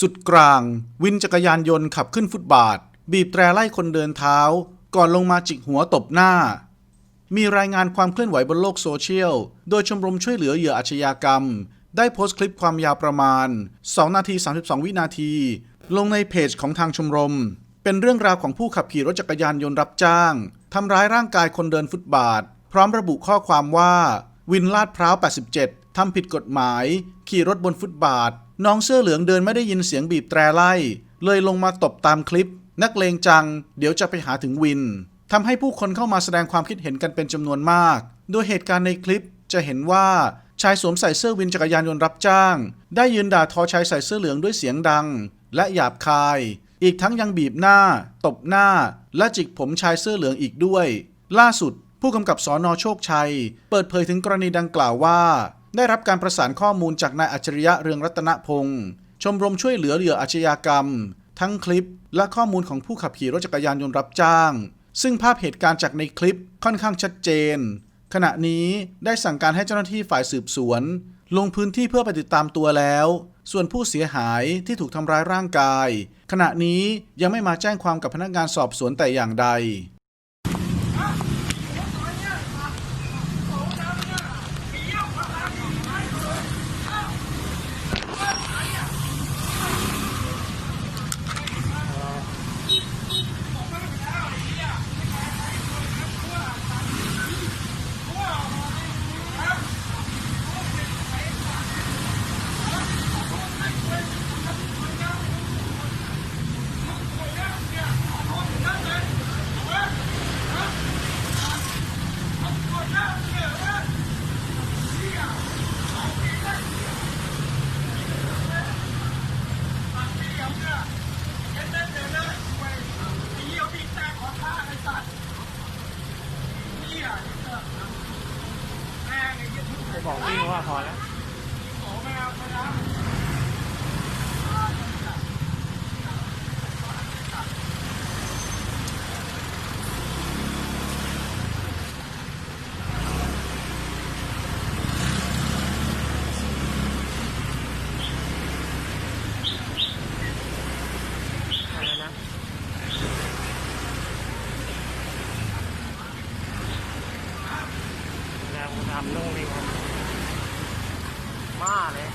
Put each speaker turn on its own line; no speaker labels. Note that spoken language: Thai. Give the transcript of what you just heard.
สุดกลาง วินจักรยานยนต์ขับขึ้นฟุตบาท บีบแตรไล่คนเดินเท้า ก่อนลงมาจิกหัวตบหน้า มีรายงานความเคลื่อนไหวบนโลกโซเชียล โดยชมรมช่วยเหลือเหยื่ออาชญากรรม ได้โพสต์คลิปความยาวประมาณ 2 นาที 32 วินาที ลงในเพจของทางชมรม เป็นเรื่องราวของผู้ขับขี่รถจักรยานยนต์รับจ้างทำร้ายร่างกายคนเดินฟุตบาท พร้อมระบุข้อความว่า วินลาดพร้าว 87ทำผิดกฎหมาย ขี่รถบนฟุตบาท น้องเสื้อเหลืองเดินไม่ได้ยินเสียงบีบแตรไล่ เลยลงมาตบตามคลิป นักเลงจัง เดี๋ยวจะไปหาถึงวินทำให้ผู้คนเข้ามาแสดงความคิดเห็นกันเป็นจำนวนมาก โดยเหตุการณ์ในคลิปจะเห็นว่าชายสวมใส่เสื้อวินจักรยานยนต์รับจ้าง ได้ยืนด่าทอชายใส่เสื้อเหลืองด้วยเสียงดัง และหยาบคาย อีกทั้งยังบีบหน้า ตบหน้า และจิกผมชายเสื้อเหลืองอีกด้วย ล่าสุด ผู้กำกับสอนอโชคชัย เปิดเผยถึงกรณีดังกล่าวว่า ได้รับการประสานข้อมูลจากนายอัจฉริยะเรืองรัตนพงศ์ชมรมช่วยเหลือเหยื่ออาชญากรรม ทั้งคลิป และข้อมูลของผู้ขับขี่รถจักรยานยนต์รับจ้าง ซึ่งภาพเหตุการณ์จากในคลิปค่อนข้างชัดเจน ขณะนี้ได้สั่งการให้เจ้าหน้าที่ฝ่ายสืบสวน ลงพื้นที่เพื่อไปติดตามตัวแล้ว ส่วนผู้เสียหายที่ถูกทำร้ายร่างกาย ขณะนี้ยังไม่มาแจ้งความกับพนักงานสอบสวนแต่อย่างใด
บอกวิ่ว่าพอแล้วอะไรนะแล้วท มาเลย